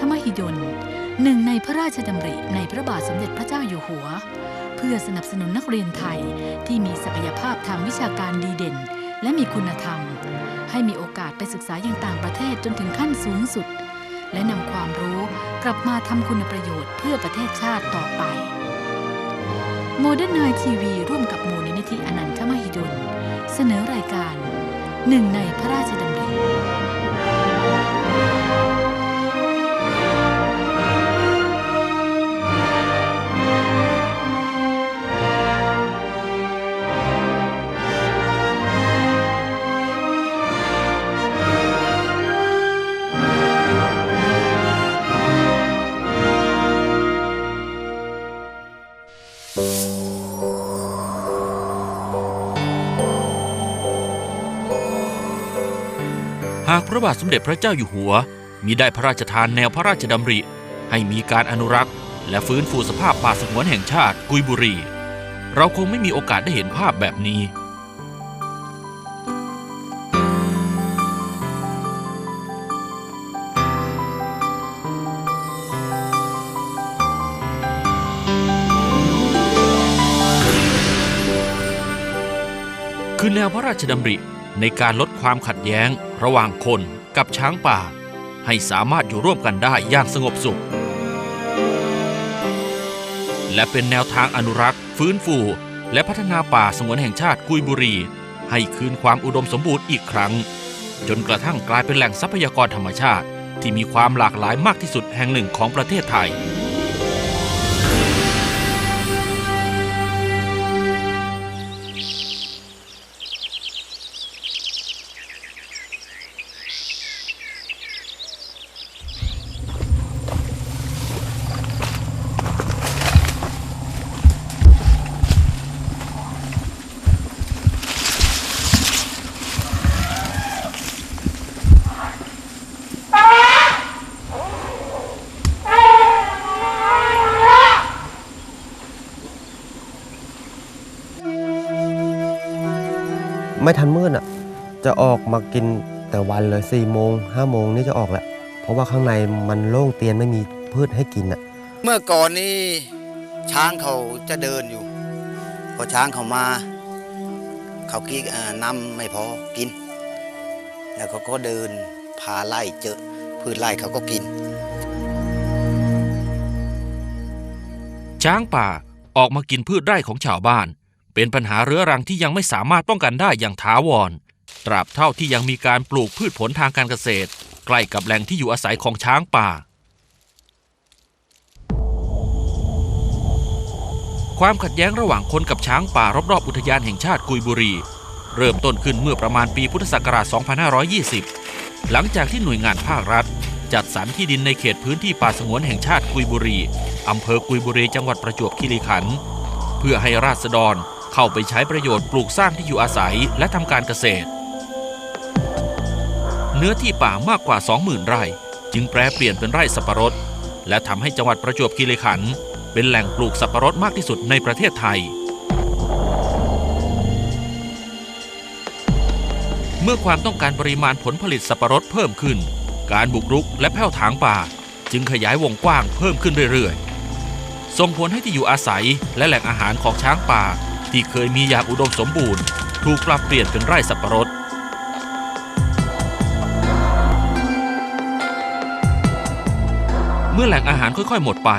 ทมหิดลหนึ่งในพระราชดำริในพระบาทสมเด็จพระเจ้าอยู่หัว เพื่อสนับสนุนนักเรียนไทยที่มีศักยภาพทางวิชาการดีเด่น และมีคุณธรรม ให้มีโอกาสไปศึกษาอย่างต่างประเทศจนถึงขั้นสูงสุด และนำความรู้กลับมาทำคุณประโยชน์เพื่อประเทศชาติต่อไปโมเดิร์นไนทีวีร่วมกับมูลนิธิอนันทมหิดล เสนอรายการหนึ่งในพระราชดำ ริหากพระบาทสมเด็จพระเจ้าอยู่หัว มีได้พระราชทานแนวพระราชดำริ ให้มีการอนุรักษ์ และฟื้นฟูสภาพป่าสงวนแห่งชาติกุยบุรี เราคงไม่มีโอกาสได้เห็นภาพแบบนี้คือแนวพระราชดำริ ในการลดความขัดแย้งระหว่างคนกับช้างป่า ให้สามารถอยู่ร่วมกันได้อย่างสงบสุข และเป็นแนวทางอนุรักษ์ ฟื้นฟู และพัฒนาป่าสงวนแห่งชาติกุยบุรี ให้คืนความอุดมสมบูรณ์อีกครั้ง จนกระทั่งกลายเป็นแหล่งทรัพยากรธรรมชาติ ที่มีความหลากหลายมากที่สุดแห่งหนึ่งของประเทศไทย ไม่ทันมืดอะ จะออกมากินแต่วันเลย4ี่โมงห้าโมงนี่จะออกแหละ เพราะว่าข้างในมันโล่งเตียนไม่มีพืชให้กินอะ เมื่อก่อนนี้ช้างเขาจะเดินอยู่ พอช้างเขามา เขากี้อ่านำไม่พอกิน แล้วเขาก็เดินพาไล่เจอพืชไล่เขาก็กิน ช้างป่าออกมากินพืชไร่ของชาวบ้าน เป็นปัญหาเรื้อรังที่ยังไม่สามารถป้องกันได้อย่างถาวร ตราบเท่าที่ยังมีการปลูกพืชผลทางการเกษตร ใกล้กับแหล่งที่อยู่อาศัยของช้างป่า ความขัดแย้งระหว่างคนกับช้างป่ารอบๆอุทยานแห่งชาติกุยบุรี เริ่มต้นขึ้นเมื่อประมาณปีพุทธศักราช 2520 หลังจากที่หน่วยงานภาครัฐ จัดสรรที่ดินในเขตพื้นที่ป่าสงวนแห่งชาติกุยบุรีอำเภอกุยบุรีจังหวัดประจวบคีรีขันธ์เพื่อให้ราษฎร เข้าไปใช้ประโยชน์ปลูกสร้างที่อยู่อาศัยและทำการเกษตร เนื้อที่ป่ามากกว่า 20,000 ไร่ จึงแปรเปลี่ยนเป็นไร่สับปะรด และทำให้จังหวัดประจวบคีรีขันธ์เป็นแหล่งปลูกสับปะรดมากที่สุดในประเทศไทย เมื่อความต้องการปริมาณผลผลิตสับปะรดเพิ่มขึ้น การบุกรุกและแผ่วถางป่า จึงขยายวงกว้างเพิ่มขึ้นเรื่อยๆส่งผลให้ที่อยู่อาศัยและแหล่งอาหารของช้างป่า ที่เคยมีอย่างอุดมสมบูรณ์ ถูกปรับเปลี่ยนเป็นไร่สับปะรด เมื่อแหล่งอาหารค่อยๆ หมดไป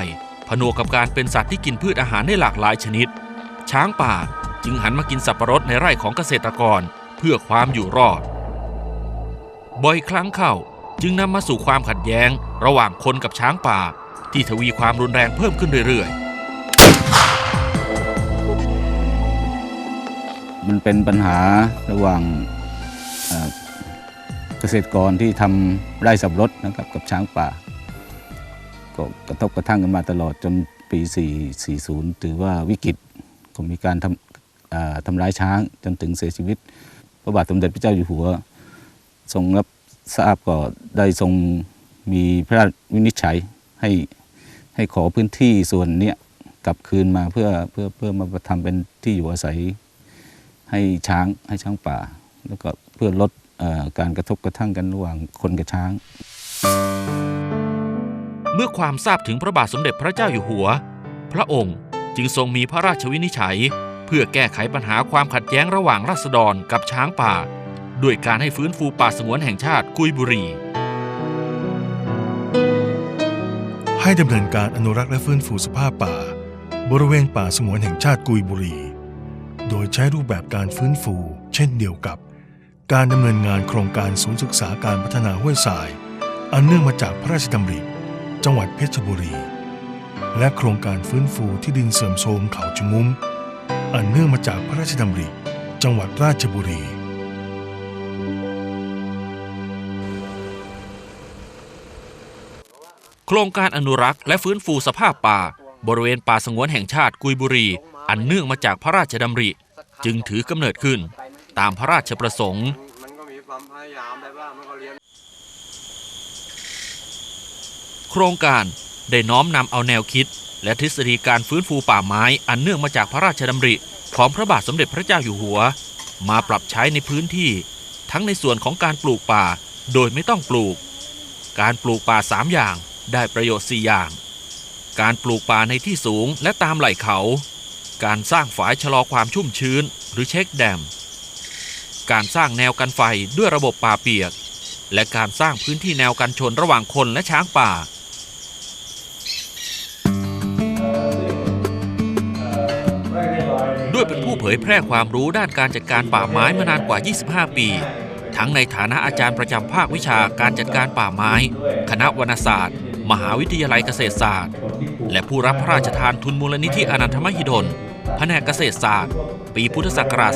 ผนวกกับการเป็นสัตว์ที่กินพืชอาหารได้หลากหลายชนิด ช้างป่าจึงหันมากินสับปะรดในไร่ของเกษตรกรเพื่อความอยู่รอด บ่อยครั้งเข้าจึงนำมาสู่ความขัดแย้ง ระหว่างคนกับช้างป่า ที่ทวีความรุนแรงเพิ่มขึ้นเรื่อยๆ มันเป็นปัญหาระหว่างเกษตรกรที่ทำไร่สับรดนะครับกับช้างป่า ก็กระทบกระทั่งกันมาตลอดจนปี 4 40 ถือว่าวิกฤตก็มีการทำทำร้ายช้างจนถึงเสียชีวิต พระบาทสมเด็จพระเจ้าอยู่หัว ทรงรับทราบก็ได้ทรงมีพระราชวินิจฉัยให้ให้ขอพื้นที่ส่วนเนี้ยกลับคืนมาเพื่อเพื่อเพื่อมาทำเป็นที่อยู่อาศัย ให้ช้างให้ช้างป่า แล้วก็เพื่อลดเอ่อการกระทบกระทั่งกันระหว่างคนกับช้าง เมื่อความทราบถึงพระบาทสมเด็จพระเจ้าอยู่หัว พระองค์จึงทรงมีพระราชวินิจฉัย เพื่อแก้ไขปัญหาความขัดแย้งระหว่างราษฎรกับช้างป่า ด้วยการให้ฟื้นฟูป่าสงวนแห่งชาติกุยบุรี ให้ดำเนินการอนุรักษ์และฟื้นฟูสภาพป่า บริเวณป่าสงวนแห่งชาติกุยบุรี โดยใช้รูปแบบการฟื้นฟู เช่นเดียวกับ การดำเนินงานโครงการศูนย์ศึกษาการพัฒนาห้วยทราย อันเนื่องมาจากพระราชดำริ จังหวัดเพชรบุรี และโครงการฟื้นฟูที่ดินเสื่อมโทรมเขาชะงุ้ม อันเนื่องมาจากพระราชดำริ จังหวัดราชบุรีโครงการอนุรักษ์และฟื้นฟูสภาพป่า บริเวณป่าสงวนแห่งชาติกุยบุรี อันเนื่องมาจากพระราชดำริ จึงถือกำเนิดขึ้น ตามพระราชประสงค์ มันก็มีความพยายามแบบว่ามันก็เรียนโครงการได้น้อมนำเอาแนวคิด และทฤษฎีการฟื้นฟูป่าไม้อันเนื่องมาจากพระราชดำริ ของพระบาทสมเด็จพระเจ้าอยู่หัว มาปรับใช้ในพื้นที่ ทั้งในส่วนของการปลูกป่าโดยไม่ต้องปลูก การปลูกป่าสามอย่างได้ประโยชน์สี่อย่าง การปลูกป่าในที่สูงและตามไหล่เขา การสร้างฝายชะลอความชุ่มชื้น หรือเช็คแดม การสร้างแนวกันไฟด้วยระบบป่าเปียก และการสร้างพื้นที่แนวกันชนระหว่างคนและช้างป่าด้วยเป็นผู้เผยแพร่ความรู้ด้านการจัดการป่าไม้มานานกว่า 25 ปี ทั้งในฐานะอาจารย์ประจำภาควิชาการจัดการป่าไม้ คณะวรรณศาสตร์ มหาวิทยาลัยเกษตรศาสตร์ และผู้รับพระราชทานทุนมูลนิธิอนันทมหิดล แผนกเกษตรศาสตร์ ปีพุทธศักราช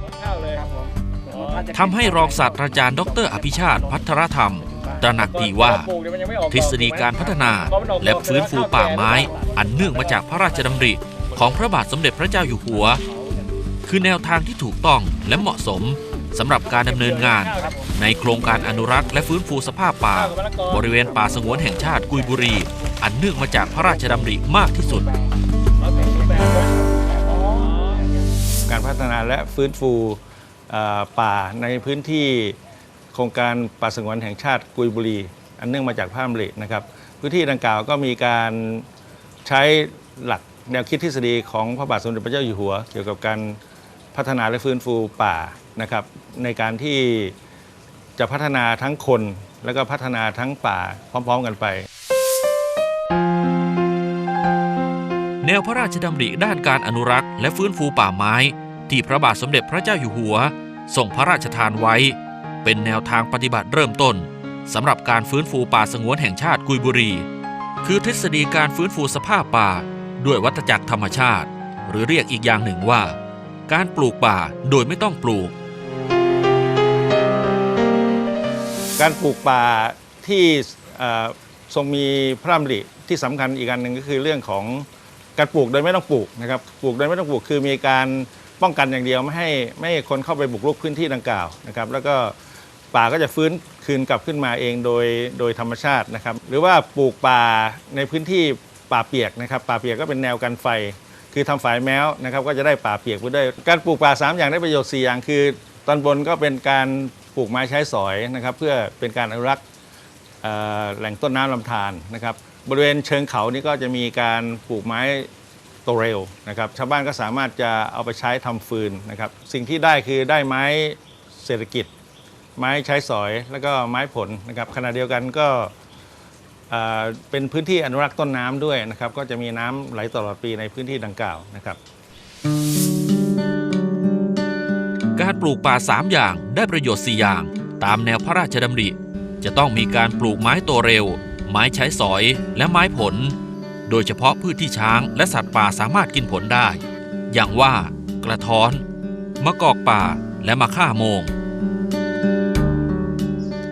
2524 ทำให้รองศาสตราจารย์ ดร อภิชาติ พัทรธรรม ตระหนักดีว่า ทฤษฎีการพัฒนาและฟื้นฟูป่าไม้ อันเนื่องมาจากพระราชดำริ ของพระบาทสมเด็จพระเจ้าอยู่หัว คือแนวทางที่ถูกต้องและเหมาะสมสำหรับการดำเนินงาน ในโครงการอนุรักษ์และฟื้นฟูสภาพป่า บริเวณป่าสงวนแห่งชาติกุยบุรี อันเนื่องมาจากพระราชดำริมากที่สุด การพัฒนาและฟื้นฟูป่าในพื้นที่โครงการป่าสงวนแห่งชาติกุยบุรี อันเนื่องมาจากพระดำรินะครับ พื้นที่ดังกล่าวก็มีการใช้หลักแนวคิดทฤษฎีของพระบาทสมเด็จพระเจ้าอยู่หัว เกี่ยวกับการพัฒนาและฟื้นฟูป่านะครับในการที่จะพัฒนาทั้งคน แล้วก็พัฒนาทั้งป่าพร้อม ๆ กันไป แนวพระราชดำริด้านการอนุรักษ์และฟื้นฟูป่าไม้ ที่พระบาทสมเด็จพระเจ้าอยู่หัวส่งพระราชทานไว้ เป็นแนวทางปฏิบัติเริ่มต้นสำหรับการฟื้นฟูป่าสงวนแห่งชาติกุยบุรี คือทฤษฎีการฟื้นฟูสภาพป่า ด้วยวัฏจักรธรรมชาติ หรือเรียกอีกอย่างหนึ่งว่า การปลูกป่าโดยไม่ต้องปลูก การปลูกป่าที่ทรงมีพระราชดำริที่สำคัญอีกอันหนึ่งก็คือเรื่องของ การปลูกโดยไม่ต้องปลูกนะครับปลูกโดยไม่ต้องปลูกคือมีการป้องกันอย่างเดียวไม่ให้ไม่ให้คนเข้าไปบุกรุกพื้นที่ดังกล่าวนะครับ แล้วก็ป่าก็จะฟื้นคืนกลับขึ้นมาเองโดยโดยธรรมชาตินะครับ หรือว่าปลูกป่าในพื้นที่ป่าเปียกนะครับ ป่าเปียกก็เป็นแนวกันไฟ คือทำฝายแมวนะครับ ก็จะได้ป่าเปียกไปด้วยการปลูกป่า 3 อย่างได้ประโยชน์4อย่างคือ ตอนบนก็เป็นการปลูกไม้ใช้สอยนะครับ เพื่อเป็นการอนุรักษ์แหล่งต้นน้ำลำธารนะครับ บริเวณเชิงเขานี่ก็จะมีการปลูกไม้โตเร็วนะครับชาวบ้านก็สามารถจะเอาไปใช้ทำฟืนนะครับ สิ่งที่ได้คือได้ไม้เศรษฐกิจ ไม้ใช้สอยแล้วก็ไม้ผลนะครับขณะเดียวกันก็เอ่อเป็นพื้นที่อนุรักษ์ต้นน้ำด้วยนะครับ ก็จะมีน้ำไหลตลอดปีในพื้นที่ดังกล่าวนะครับ การปลูกป่า 3 อย่างได้ประโยชน์ 4 อย่าง ตามแนวพระราชดำริ จะต้องมีการปลูกไม้โตเร็ว ไม้ใช้สอยและไม้ผล โดยเฉพาะพืชที่ช้างและสัตว์ป่าสามารถกินผลได้ อย่างว่ากระท้อน มะกอกป่าและมะข่าโมง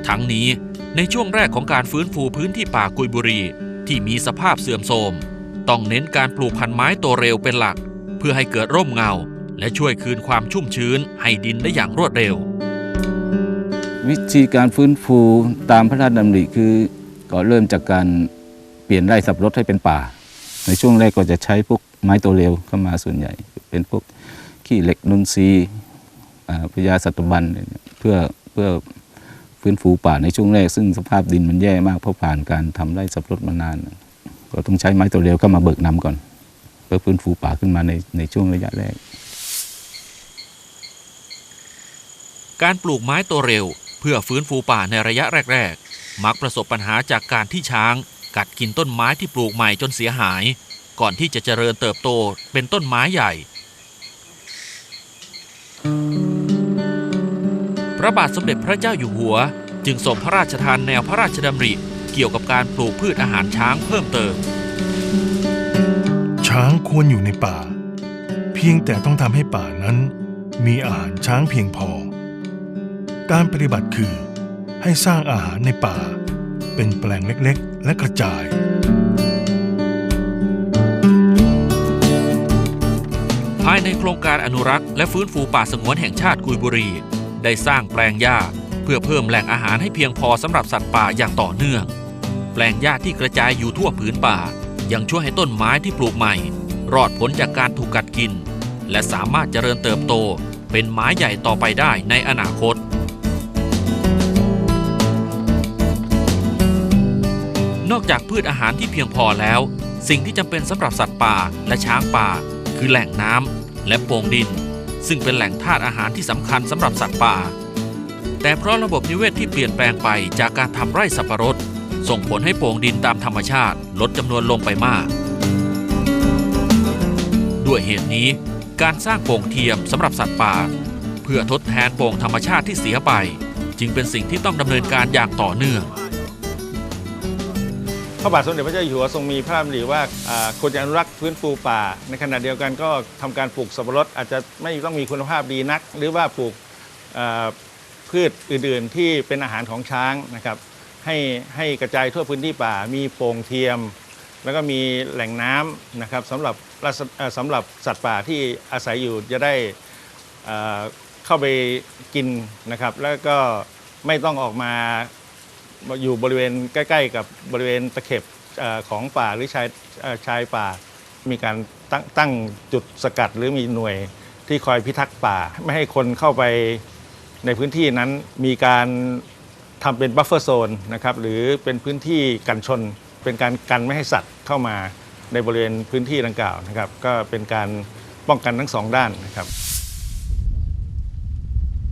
ทั้งนี้ในช่วงแรกของการฟื้นฟูพื้นที่ป่ากุยบุรีที่มีสภาพเสื่อมโทรมต้องเน้นการปลูกพันธุ์ไม้โตเร็วเป็นหลัก เพื่อให้เกิดร่มเงา และช่วยคืนความชุ่มชื้นให้ดินได้อย่างรวดเร็ว วิธีการฟื้นฟูตามพระราชดำริคือ ก็เริ่มจากการเปลี่ยนไร่สับปะรดให้เป็นป่า ในช่วงแรกก็จะใช้พวกไม้ตัวเร็วเข้ามาส่วนใหญ่ เป็นพวกขี้เหล็กนุนทรีอ่าพญาสัตบันอะไรเนี่ยเพื่อเพื่อฟื้นฟูป่าในช่วงแรก ซึ่งสภาพดินมันแย่มากเพราะผ่านการทำไร่สับปะรดมานาน ก็ต้องใช้ไม้ตัวเร็วเข้ามาเบิกนำก่อน เพื่อฟื้นฟูป่าขึ้นมาในในช่วงระยะแรก การปลูกไม้ตัวเร็ว เพื่อฟื้นฟูป่าในระยะแรก มักประสบปัญหาจากการที่ช้าง กัดกินต้นไม้ที่ปลูกใหม่จนเสียหาย ก่อนที่จะเจริญเติบโตเป็นต้นไม้ใหญ่ พระบาทสมเด็จพระเจ้าอยู่หัว จึงส่งพระราชทานแนวพระราชดำริ เกี่ยวกับการปลูกพืชอาหารช้างเพิ่มเติม ช้างควรอยู่ในป่า เพียงแต่ต้องทำให้ป่านั้น มีอาหารช้างเพียงพอ การปฏิบัติคือ ให้สร้างอาหารในป่า เป็นแปลงเล็กๆ และกระจาย ภายในโครงการอนุรักษ์และฟื้นฟูป่าสงวนแห่งชาติกุยบุรี ได้สร้างแปลงหญ้าเพื่อเพิ่มแหล่งอาหารให้เพียงพอสำหรับสัตว์ป่าอย่างต่อเนื่อง แปลงหญ้าที่กระจายอยู่ทั่วผืนป่า ยังช่วยให้ต้นไม้ที่ปลูกใหม่ รอดพ้นจากการถูกกัดกิน และสามารถเจริญเติบโตเป็นไม้ใหญ่ต่อไปได้ในอนาคต นอกจากพืชอาหารที่เพียงพอแล้ว สิ่งที่จำเป็นสำหรับสัตว์ป่าและช้างป่า คือแหล่งน้ำและโป่งดิน ซึ่งเป็นแหล่งธาตุอาหารที่สำคัญสำหรับสัตว์ป่า แต่เพราะระบบนิเวศที่เปลี่ยนแปลงไปจากการทำไร่สับปะรด ส่งผลให้โป่งดินตามธรรมชาติ ลดจำนวนลงไปมาก ด้วยเหตุนี้ การสร้างโป่งเทียมสำหรับสัตว์ป่า เพื่อทดแทนโป่งธรรมชาติที่เสียไป จึงเป็นสิ่งที่ต้องดำเนินการอย่างต่อเนื่อง พระบาทสมเด็จพระเจ้าอยู่หัวทรงมีพระราชดำริว่าอ่าควรจะอนุรักษ์ฟื้นฟูป่า ในขณะเดียวกันก็ทำการปลูกสับปะรดอาจจะไม่ต้องมีคุณภาพดีนัก หรือว่าปลูกพืชอื่น ๆ ที่เป็นอาหารของช้างนะครับให้ให้กระจายทั่วพื้นที่ป่ามีโป่งเทียม แล้วก็มีแหล่งน้ำนะครับสำหรับสำหรับสัตว์ป่าที่อาศัยอยู่จะได้เข้าไปกินนะครับ แล้วก็ไม่ต้องออกมา อยู่บริเวณใกล้ ๆ กับบริเวณตะเข็บของป่าหรือชายชายป่า มีการตั้งตั้งจุดสกัดหรือมีหน่วยที่คอยพิทักษ์ป่า ไม่ให้คนเข้าไปในพื้นที่นั้นมีการทำเป็นบัฟเฟอร์โซนนะครับหรือเป็นพื้นที่กันชน เป็นการกันไม่ให้สัตว์เข้ามาในบริเวณพื้นที่ดังกล่าวนะครับ ก็เป็นการป้องกันทั้งสองด้านนะครับ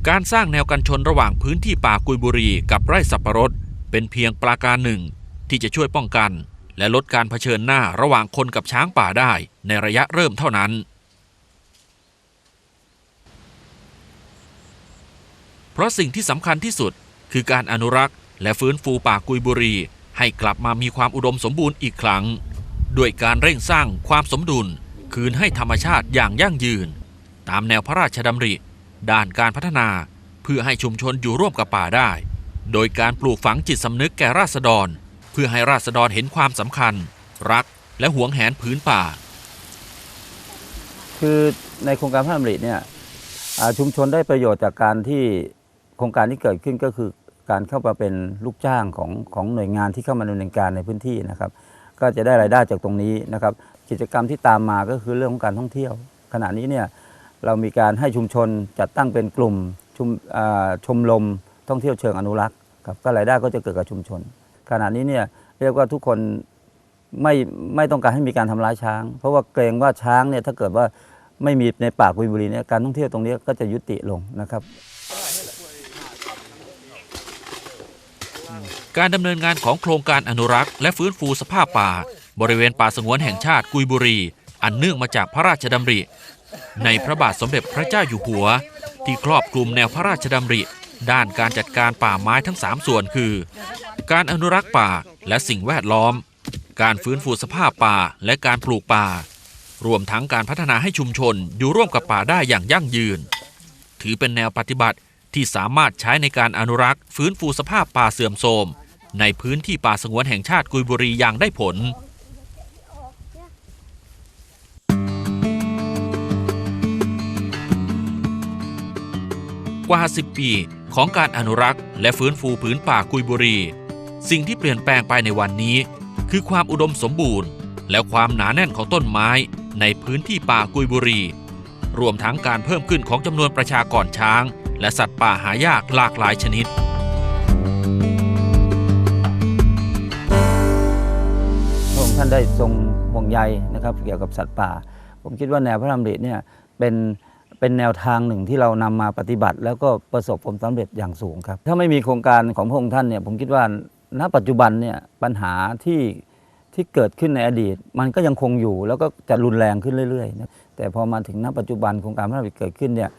การสร้างแนวกันชนระหว่างพื้นที่ป่ากุยบุรีกับไร่สับปะรด เป็นเพียงปราการหนึ่งที่จะช่วยป้องกัน และลดการเผชิญหน้าระหว่างคนกับช้างป่าได้ในระยะเริ่มเท่านั้น เพราะสิ่งที่สำคัญที่สุดคือการอนุรักษ์ และฟื้นฟูป่ากุยบุรี ให้กลับมามีความอุดมสมบูรณ์อีกครั้ง ด้วยการเร่งสร้างความสมดุล คืนให้ธรรมชาติอย่างยั่งยืน ตามแนวพระราชดำริ ด้านการพัฒนา เพื่อให้ชุมชนอยู่ร่วมกับป่าได้ โดยการปลูกฝังจิตสำนึกแก่ราษฎร เพื่อให้ราษฎรเห็นความสำคัญ รักและหวงแหนผืนป่า คือในโครงการพระดำริเนี่ยชุมชนได้ประโยชน์จากการที่โครงการที่เกิดขึ้นก็คือการเข้ามาเป็นลูกจ้างของของหน่วยงานที่เข้ามาดำเนินการในพื้นที่นะครับ ก็จะได้รายได้จากตรงนี้นะครับ กิจกรรมที่ตามมาก็คือเรื่องของการท่องเที่ยว ขณะนี้เนี่ยเรามีการให้ชุมชนจัดตั้งเป็นกลุ่มชมชมรมท่องเที่ยวเชิงอนุรักษ์ ครับก็รายได้ก็จะเกิดกับชุมชน ขณะนี้เนี่ยเรียกว่าทุกคนไม่ไม่ต้องการให้มีการทำร้ายช้าง เพราะว่าเกรงว่าช้างเนี่ยถ้าเกิดว่าไม่มีในป่ากุยบุรีเนี่ยการท่องเที่ยวตรงนี้ก็จะยุติลงนะครับการดำเนินงานของโครงการอนุรักษ์ และฟื้นฟูสภาพป่า บริเวณป่าสงวนแห่งชาติกุยบุรี อันเนื่องมาจากพระราชดำริ ในพระบาทสมเด็จพระเจ้าอยู่หัว ที่ครอบคลุมแนวพระราชดำริ ด้านการจัดการป่าไม้ทั้ง 3 ส่วนคือ การอนุรักษ์ป่าและสิ่งแวดล้อม การฟื้นฟูสภาพป่าและการปลูกป่า รวมทั้งการพัฒนาให้ชุมชนอยู่ร่วมกับป่าได้อย่างยั่งยืน ถือเป็นแนวปฏิบัติที่สามารถใช้ในการอนุรักษ์ฟื้นฟูสภาพป่าเสื่อมโทรม ในพื้นที่ป่าสงวนแห่งชาติกุยบุรีอย่างได้ผลกว่า 10 ปี ของการอนุรักษ์และฟื้นฟูผืนป่ากุยบุรี สิ่งที่เปลี่ยนแปลงไปในวันนี้ คือความอุดมสมบูรณ์ และความหนาแน่นของต้นไม้ในพื้นที่ป่ากุยบุรี รวมทั้งการเพิ่มขึ้นของจำนวนประชากรช้าง และสัตว์ป่าหายากหลากหลายชนิดพระองค์ท่านได้ทรงห่วงใยนะครับ เกี่ยวกับสัตว์ป่า ผมคิดว่าแนวพระรามริเนี่ยเป็น เป็นแนวทางหนึ่งที่เรานำมาปฏิบัติ แล้วก็ประสบผลสำเร็จอย่างสูงครับ ถ้าไม่มีโครงการของพระองค์ท่านเนี่ยผมคิดว่าณปัจจุบันเนี่ยปัญหาที่ที่เกิดขึ้นในอดีต มันก็ยังคงอยู่ แล้วก็จะรุนแรงขึ้นเรื่อยๆนะแต่พอมาถึงณปัจจุบันโครงการพระดำริเกิดขึ้นเนี่ย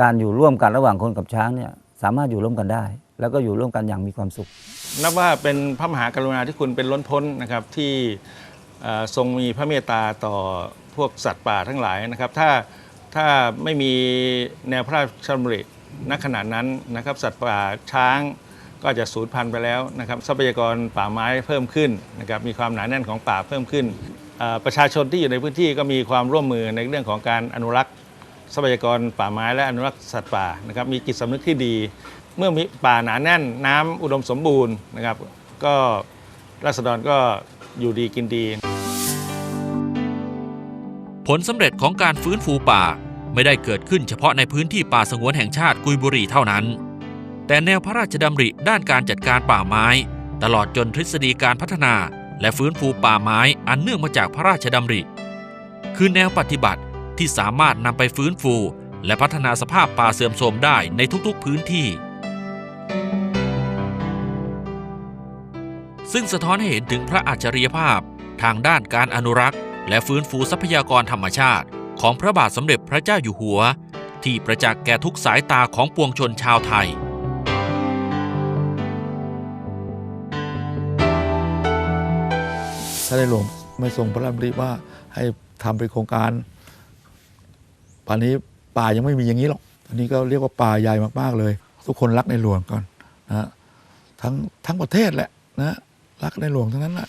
การอยู่ร่วมกันระหว่างคนกับช้างเนี่ยสามารถอยู่ร่วมกันได้ แล้วก็อยู่ร่วมกันอย่างมีความสุข นับว่าเป็นพระมหากรุณาธิคุณเป็นล้นพ้นนะครับที่ทรงมีพระเมตตาต่อพวกสัตว์ป่าทั้งหลายนะครับ ถ้า ถ้าไม่มีแนวพระราชดำริณขณะนั้นนะครับ สัตว์ป่าช้างก็จะสูญพันธุ์ไปแล้วนะครับทรัพยากรป่าไม้เพิ่มขึ้นนะครับมีความหนาแน่นของป่าเพิ่มขึ้น ประชาชนที่อยู่ในพื้นที่ก็มีความร่วมมือในเรื่องของการอนุรักษ์ทรัพยากรป่าไม้และอนุรักษ์สัตว์ป่านะครับมีจิตสำนึกที่ดี เมื่อมีป่าหนาแน่นน้ำอุดมสมบูรณ์นะครับ ก็ราษฎรก็อยู่ดีกินดี ผลสำเร็จของการฟื้นฟูป่าไม่ได้เกิดขึ้นเฉพาะในพื้นที่ป่าสงวนแห่งชาติกุยบุรีเท่านั้น แต่แนวพระราชดำริด้านการจัดการป่าไม้ ตลอดจนทฤษฎีการพัฒนา และฟื้นฟูป่าไม้อันเนื่องมาจากพระราชดำริ คือแนวปฏิบัติที่สามารถนำไปฟื้นฟู และพัฒนาสภาพป่าเสื่อมโทรมได้ในทุกๆพื้นที่ ซึ่งสะท้อนให้เห็นถึงพระอัจฉริยภาพทางด้านการอนุรักษ์ และฟื้นฟูทรัพยากรธรรมชาติ ของพระบาทสมเด็จพระเจ้าอยู่หัว ที่ประจักษ์แก่ทุกสายตาของปวงชนชาวไทยท่านในหลวงไม่ทรงพระราชดำริว่าให้ทำเป็นโครงการ ป่านนี้ป่ายังไม่มีอย่างนี้หรอกอันนี้ก็เรียกว่าป่าใหญ่มากๆเลย ทุกคนรักในหลวงก่อนนะทั้งทั้งประเทศแหละนะรักในหลวงทั้งนั้นแหละ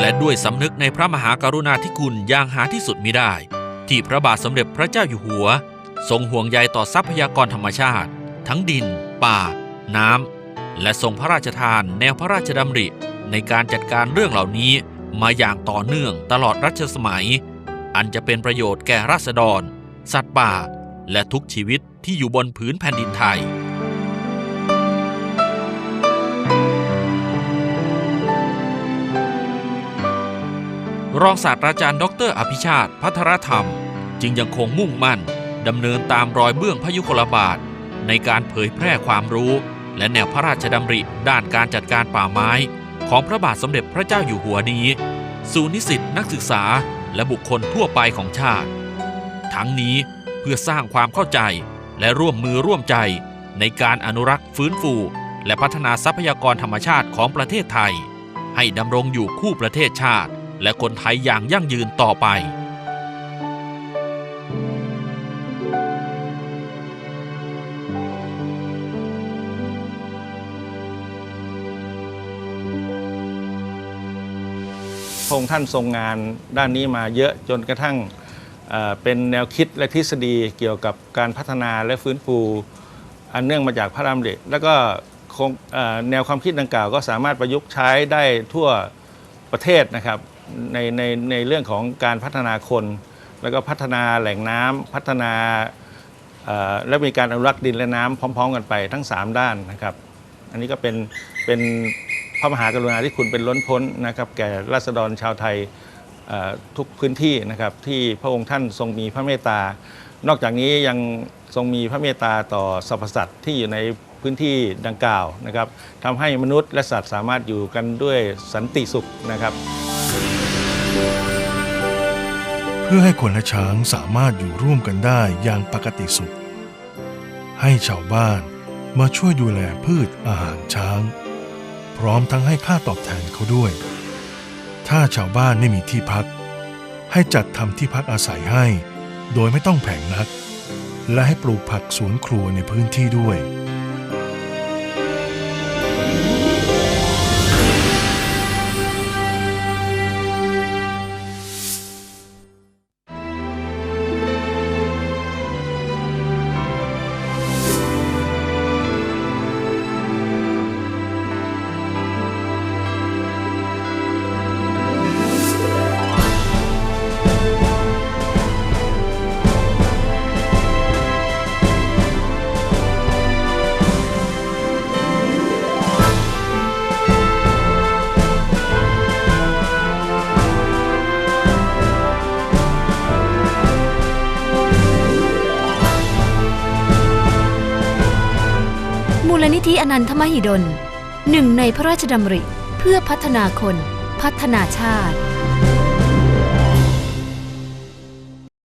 และด้วยสำนึกในพระมหากรุณาธิคุณอย่างหาที่สุดมิได้ ที่พระบาทสมเด็จพระเจ้าอยู่หัว ทรงห่วงใยต่อทรัพยากรธรรมชาติ ทั้งดิน ป่า น้ำและทรงพระราชทานแนวพระราชดำริ ในการจัดการเรื่องเหล่านี้มาอย่างต่อเนื่องตลอดรัชสมัย อันจะเป็นประโยชน์แก่ราษฎร สัตว์ป่า และทุกชีวิตที่อยู่บนผืนแผ่นดินไทย รองศาสตราจารย์ดอกเตอรอภิชาติพัทรธรรม จึงยังคงมุ่งมั่นดำเนินตามรอยเบื้องพยุคลบาท ในการเผยแพร่ความรู้ และแนวพระราชดำริด้านการจัดการป่าไม้ ของพระบาทสมเด็จพระเจ้าอยู่หัวนี้ สู่นิสิตนักศึกษาและบุคคลทั่วไปของชาติ ทั้งนี้เพื่อสร้างความเข้าใจและร่วมมือร่วมใจในการอนุรักษ์ฟื้นฟู และพัฒนาทรัพยากรธรรมชาติของประเทศไทย ให้ดำรงอยู่คู่ประเทศชาติ และคนไทยอย่างยั่งยืนต่อไปพระองค์ท่านทรงงานด้านนี้มาเยอะจนกระทั่งเป็นแนวคิดและทฤษฎีเกี่ยวกับการพัฒนาและฟื้นฟู อันเนื่องมาจากพระรามเด็แล้วก็คงแนวความคิดดังกล่าวก็สามารถประยุกต์ใช้ได้ทั่วประเทศนะครับ ในในในเรื่องของการพัฒนาคน แล้วก็พัฒนาแหล่งน้ำพัฒนาเอ่อและมีการอนุรักษ์ดินและน้ำพร้อม ๆ กันไปทั้ง 3 ด้านนะครับ อันนี้ก็เป็นเป็นพระมหากรุณาธิคุณเป็นล้นพ้นนะครับ แก่ราษฎรชาวไทยเอ่อทุกพื้นที่นะครับที่พระองค์ท่านทรงมีพระเมตตา นอกจากนี้ยังทรงมีพระเมตตาต่อสรรพสัตว์ที่อยู่ในพื้นที่ดังกล่าวนะครับทำให้มนุษย์และสัตว์สามารถอยู่กันด้วยสันติสุขนะครับ เพื่อให้คนและช้างสามารถอยู่ร่วมกันได้อย่างปกติสุข ให้ชาวบ้านมาช่วยดูแลพืชอาหารช้าง พร้อมทั้งให้ค่าตอบแทนเขาด้วย ถ้าชาวบ้านไม่มีที่พัก ให้จัดทำที่พักอาศัยให้ โดยไม่ต้องแผงนัก และให้ปลูกผักสวนครัวในพื้นที่ด้วย ธิอนันทมหิดลหนึ่งในพระราชดำริเพื่อพัฒนาคนพัฒนาชาติ